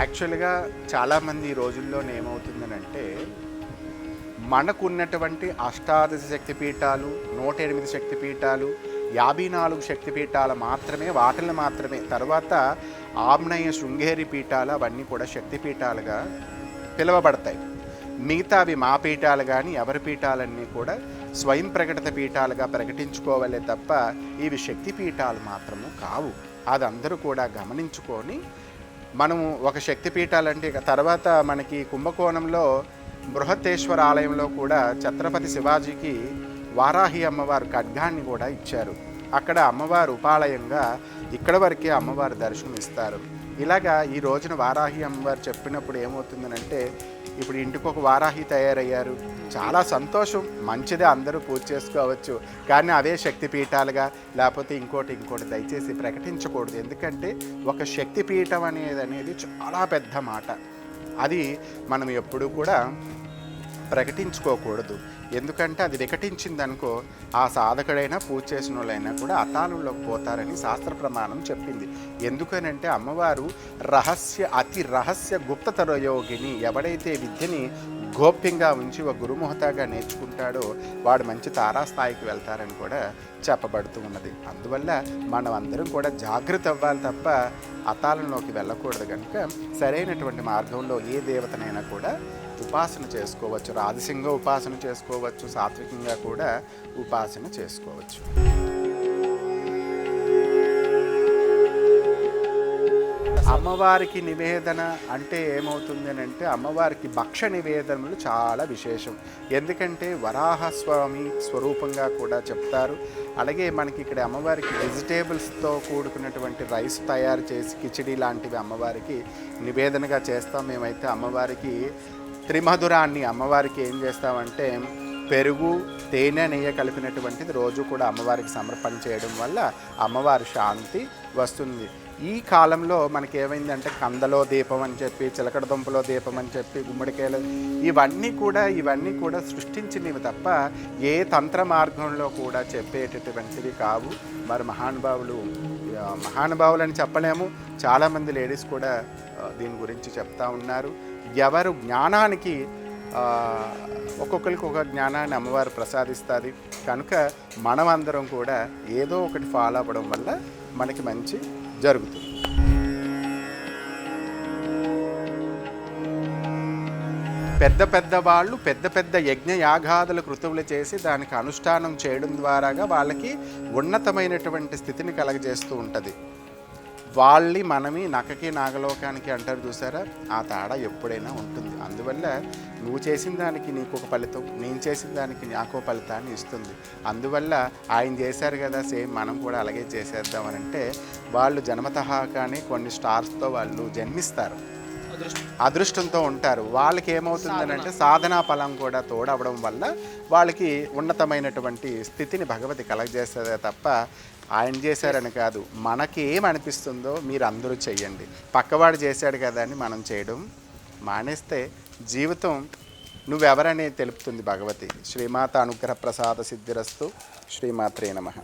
యాక్చువల్గా చాలామంది ఈ రోజుల్లోనే ఏమవుతుందనంటే మనకున్నటువంటి అష్టాదశ శక్తిపీఠాలు నూట ఎనిమిది శక్తిపీఠాలు యాభై నాలుగు శక్తిపీఠాలు మాత్రమే వాటిని మాత్రమే తర్వాత ఆమ్నయ శృంగేరి పీఠాలు అవన్నీ కూడా శక్తిపీఠాలుగా పిలువబడతాయి. మిగతావి మా పీఠాలు కానీ ఎవరి పీఠాలన్నీ కూడా స్వయం ప్రకటిత పీఠాలుగా ప్రకటించుకోవాలే తప్ప ఇవి శక్తి పీఠాలు మాత్రము కావు. అది అందరూ కూడా గమనించుకొని మనము ఒక శక్తిపీఠాలంటే తర్వాత మనకి కుంభకోణంలో బృహత్తేశ్వర ఆలయంలో కూడా ఛత్రపతి శివాజీకి వారాహి అమ్మవారు ఖడ్గాన్ని కూడా ఇచ్చారు. అక్కడ అమ్మవారు ఉపాలయంగా ఇక్కడ వరకే అమ్మవారు దర్శనం ఇస్తారు ఇలాగా ఈ రోజున వారాహి అమ్మవారు చెప్పినప్పుడు ఏమవుతుందనంటే ఇప్పుడు ఇంటికి ఒక వారాహి తయారయ్యారు. చాలా సంతోషం. మంచిదే అందరూ పూజ చేసుకోవచ్చు. కానీ అవే శక్తి పీఠాలుగా లేకపోతే ఇంకోటి ఇంకోటి దయచేసి ప్రకటించకూడదు. ఎందుకంటే ఒక శక్తి పీఠం అనేది అనేది చాలా పెద్ద మాట. అది మనం ఎప్పుడూ కూడా ప్రకటించుకోకూడదు. ఎందుకంటే అది వికటించిందనుకో ఆ సాధకుడైనా పూజ చేసిన వాళ్ళైనా కూడా అతాళంలోకి పోతారని శాస్త్ర ప్రమాణం చెప్పింది. ఎందుకనంటే అమ్మవారు రహస్య అతి రహస్య గుప్తతర యోగిని ఎవడైతే విద్యని గోప్యంగా ఉంచి ఒక గురుముహతాగా నేర్చుకుంటాడో వాడు మంచి తారాస్థాయికి వెళ్తారని కూడా చెప్పబడుతూ ఉన్నది. అందువల్ల మనం అందరం కూడా జాగ్రత్త అవ్వాలి తప్ప అతాళంలోకి వెళ్ళకూడదు కనుక సరైనటువంటి మార్గంలో ఏ దేవతనైనా కూడా ఉపాసన చేసుకోవచ్చు. రాజసింగా ఉపాసన చేసుకోవచ్చు సాత్వికంగా కూడా ఉపాసన చేసుకోవచ్చు. అమ్మవారికి నివేదన అంటే ఏమవుతుంది అని అంటే అమ్మవారికి భక్ష నివేదనలు చాలా విశేషం. ఎందుకంటే వరాహస్వామి స్వరూపంగా కూడా చెప్తారు. అలాగే మనకి ఇక్కడ అమ్మవారికి వెజిటేబుల్స్తో కూడుకున్నటువంటి రైస్ తయారు చేసి కిచిడి లాంటివి అమ్మవారికి నివేదనగా చేస్తాం. మేమైతే అమ్మవారికి త్రిమధురాన్ని అమ్మవారికి ఏం చేస్తామంటే పెరుగు తేనె నెయ్యి కలిపినటువంటిది రోజు కూడా అమ్మవారికి సమర్పణ చేయడం వల్ల అమ్మవారి శాంతి వస్తుంది. ఈ కాలంలో మనకి ఏమైందంటే కందలో దీపం అని చెప్పి చిలకడ దుంపలో దీపం అని చెప్పి గుమ్మడికాయలు ఇవన్నీ కూడా ఇవన్నీ కూడా సృష్టించినవి తప్ప ఏ తంత్ర మార్గంలో కూడా చెప్పేటటువంటివి కావు. మరి మహానుభావులు మహానుభావులు అని చెప్పలేము. చాలామంది లేడీస్ కూడా దీని గురించి చెప్తా ఉన్నారు. ఎవరు జ్ఞానానికి ఒక్కొక్కరికి ఒక జ్ఞానాన్ని అమ్మవారు ప్రసాదిస్తుంది. కనుక మనమందరం కూడా ఏదో ఒకటి ఫాలో అవ్వడం వల్ల మనకి మంచి జరుగుతుంది. పెద్ద పెద్ద వాళ్ళు పెద్ద పెద్ద యజ్ఞ యాగాదుల కృతువులు చేసి దానికి అనుష్ఠానం చేయడం ద్వారాగా వాళ్ళకి ఉన్నతమైనటువంటి స్థితిని కలగజేస్తూ ఉంటుంది. వాళ్ళి మనమి నక్కకి నాగలోకానికి అంటారు చూసారా? ఆ తేడా ఎప్పుడైనా ఉంటుంది. అందువల్ల నువ్వు చేసిన దానికి నీకు ఒక ఫలితం నేను చేసిన దానికి నాకు ఫలితాన్ని ఇస్తుంది. అందువల్ల ఆయన చేశారు కదా సేమ్ మనం కూడా అలాగే చేసేద్దామని అంటే వాళ్ళు జన్మతహా కానీ కొన్ని స్టార్స్తో వాళ్ళు జన్మిస్తారు. అదృష్టంతో ఉంటారు. వాళ్ళకి ఏమవుతుందని అంటే సాధనా ఫలం కూడా తోడవడం వల్ల వాళ్ళకి ఉన్నతమైనటువంటి స్థితిని భగవతి కలగజేస్తుందే తప్ప ఆయన చేశారని కాదు మనకి ఏమనిపిస్తుందో మీరు అందరూ చెయ్యండి. పక్కవాడు చేశాడు కదా అని మనం చేయడం మానేస్తే జీవితం నువ్వెవరని తెలుపుతుంది భగవతి. శ్రీమాత అనుగ్రహ ప్రసాద సిద్ధిరస్తు శ్రీమాత్రే నమః.